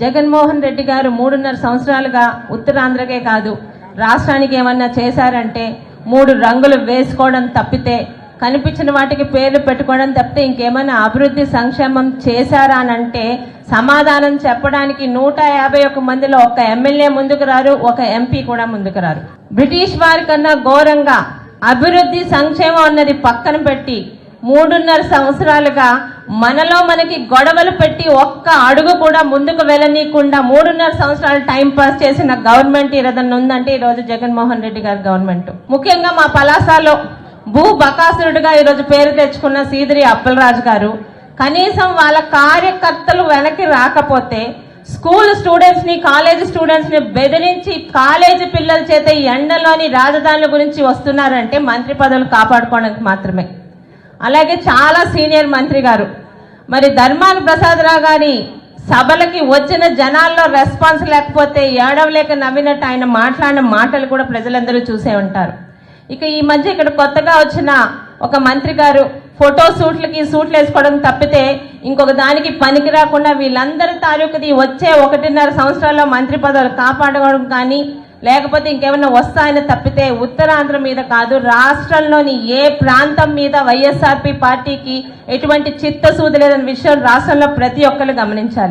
జగన్మోహన్ రెడ్డి గారు మూడున్నర సంవత్సరాలుగా ఉత్తరాంధ్రకే కాదు రాష్ట్రానికి ఏమన్నా చేశారంటే మూడు రంగులు వేసుకోవడం తప్పితే కనిపించిన వాటికి పేర్లు పెట్టుకోవడం తప్పితే ఇంకేమైనా అభివృద్ధి సంక్షేమం చేశారా అని అంటే సమాధానం చెప్పడానికి నూట యాభై ఒక మందిలో ఒక ఎమ్మెల్యే ముందుకు రారు ఒక ఎంపీ కూడా ముందుకు రారు. బ్రిటిష్ వారి కన్నా ఘోరంగా అభివృద్ధి సంక్షేమం అన్నది పక్కన పెట్టి మూడున్నర సంవత్సరాలుగా మనలో మనకి గొడవలు పెట్టి ఒక్క అడుగు కూడా ముందుకు వెళ్ళనీయకుండా మూడున్నర సంవత్సరాలు టైం పాస్ చేసిన గవర్నమెంట్ ఏదన్నా ఉందంటే ఈరోజు జగన్మోహన్ రెడ్డి గారి గవర్నమెంట్. ముఖ్యంగా మా పలాసాలో భూ బకాసురుడుగా ఈరోజు పేరు తెచ్చుకున్న సీదిరి అప్పలరాజు గారు కనీసం వాళ్ళ కార్యకర్తలు వెనక్కి రాకపోతే స్కూల్ స్టూడెంట్స్ని కాలేజ్ స్టూడెంట్స్ని బెదిరించి కాలేజీ పిల్లల చేత ఎండలోని రాజధానుల గురించి వస్తున్నారంటే మంత్రి పదవులు కాపాడుకోవడానికి మాత్రమే. అలాగే చాలా సీనియర్ మంత్రి గారు. మరి ధర్మాన ప్రసాదరావు గారి సభలకి వచ్చిన జనాల్లో రెస్పాన్స్ లేకపోతే ఏడవలేక నవ్వినట్టు ఆయన మాట్లాడిన మాటలు కూడా ప్రజలందరూ చూసే ఉంటారు. ఇక ఈ మధ్య ఇక్కడ కొత్తగా వచ్చిన ఒక మంత్రి గారు ఫోటో సూట్లకి సూట్లు వేసుకోవడం తప్పితే ఇంకొక దానికి పనికి రాకుండా వీళ్ళందరి తాలూకుది వచ్చే ఒకటిన్నర సంవత్సరాల్లో మంత్రి పదవులు కాపాడుకోవడం కానీ లేకపోతే ఇంకేమైనా వస్తాయని తప్పితే ఉత్తరాంధ్ర మీద కాదు రాష్ట్రంలోని ఏ ప్రాంతం మీద వైఎస్ఆర్పి పార్టీకి ఎటువంటి చిత్తశుద్ధి లేదన్న విషయం రాష్ట్రంలో ప్రతి ఒక్కరు గమనించాలి.